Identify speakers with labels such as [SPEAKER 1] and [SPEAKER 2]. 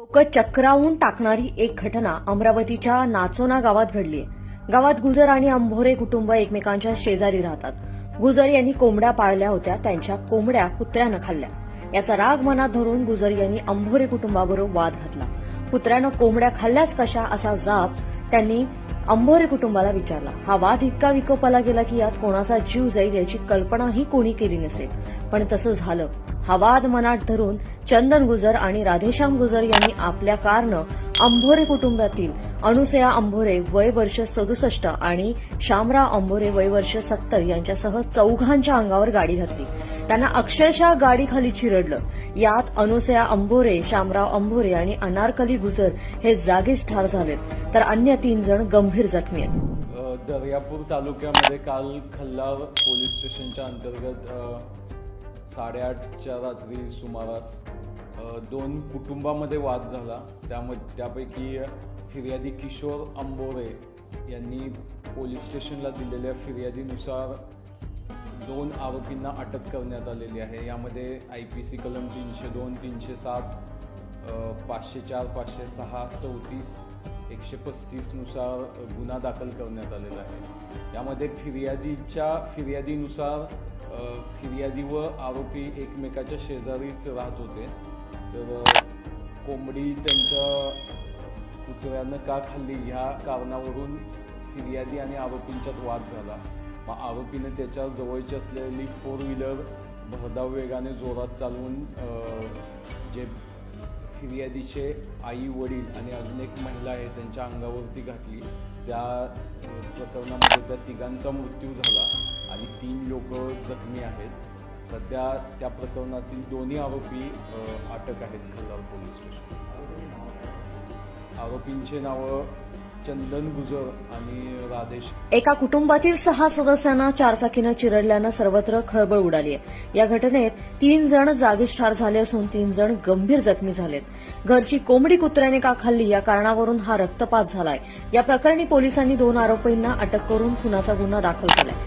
[SPEAKER 1] लोकं चक्रावून टाकणारी एक घटना अमरावतीच्या नाचोना गावात घडली गावात गुजर आणि अंभोरे कुटुंब एकमेकांच्या शेजारी राहतात. गुजर यांनी कोंबड्या पाळल्या होत्या त्यांच्या कोंबड्या कुत्र्यानं खाल्ल्या. याचा राग मनात धरून गुजर यांनी अंभोरे कुटुंबाबरोबर वाद घातला. कुत्र्यानं कोंबड्या खाल्ल्याच कशा असा जाब त्यांनी अंभोरे कुटुंबाला विचारला. हा वाद इतका विकोपाला गेला की यात कोणाचा जीव जाईल याची कल्पनाही कोणी केली नसेल. पण तसं झालं. हा वाद मनात धरून चंदन गुजर आणि राधेश्याम गुजर यांनी आपल्या कारनं अंभोरे कुटुंबातील अनुसया अंभोरे वय वर्ष सदुसष्ट आणि शामराव अंभोरे वय वर्ष सत्तर यांच्यासह चौघांच्या अंगावर गाडी घातली. त्यांना अक्षरशः गाडीखाली चिरडलं. यात अनुसया अंभोरे शामराव अंभोरे आणि अनारकली गुजर हे जागीच ठार झालेत. तर अन्य तीन जण गंभीर जखमी आहेत.
[SPEAKER 2] दर्यापूर तालुक्यामध्ये काल खल्लार पोलीस स्टेशनच्या अंतर्गत साडेआठच्या रात्री सुमारास दोन कुटुंबामध्ये वाद झाला. त्यामध्ये त्यापैकी फिर्यादी किशोर अंबोरे यांनी पोलीस स्टेशनला दिलेल्या फिर्यादीनुसार दोन आरोपींना अटक करण्यात आलेली आहे. यामध्ये आय पी सी कलम तीनशे दोन तीनशे सात पाचशे चार पाचशे सहा चौतीस एकशे पस्तीसनुसार गुन्हा दाखल करण्यात आलेला आहे. यामध्ये फिर्यादीच्या फिर्यादीनुसार फिर्यादी व आरोपी एकमेकाच्या शेजारीच राहत होते. तर कोंबडी त्यांच्या कुत्र्यानं का खाल्ली? ह्या कारणावरून फिर्यादी आणि आरोपींच्यात वाद झाला. मग आरोपीने त्याच्या जवळची असलेली फोर व्हीलर भरधाव वेगाने जोरात चालवून जे फिर्यादीचे आई वडील आणि अजून एक महिला आहे त्यांच्या अंगावरती घातली. त्या प्रकरणामध्ये त्या तिघांचा मृत्यू झाला आणि तीन लोक जखमी आहेत. सध्या त्या प्रकरणातील दोन्ही आरोपी अटक आहेत खल्लार पोलीस स्टेशन आरोपींचे नावं चंदन गुजर आणि राधेश.
[SPEAKER 1] एका कुटुंबातील सहा सदस्यांना चारचाकीनं चिरडल्यानं सर्वत्र खळबळ उडाली आहे या घटनेत तीन जण जागीच ठार झाले असून तीन जण गंभीर जखमी झालेत. घरची कोंबडी कुत्र्याने का खाल्ली या कारणावरून हा रक्तपात झालाय. या प्रकरणी पोलिसांनी दोन आरोपींना अटक करून खुनाचा गुन्हा दाखल केलाय.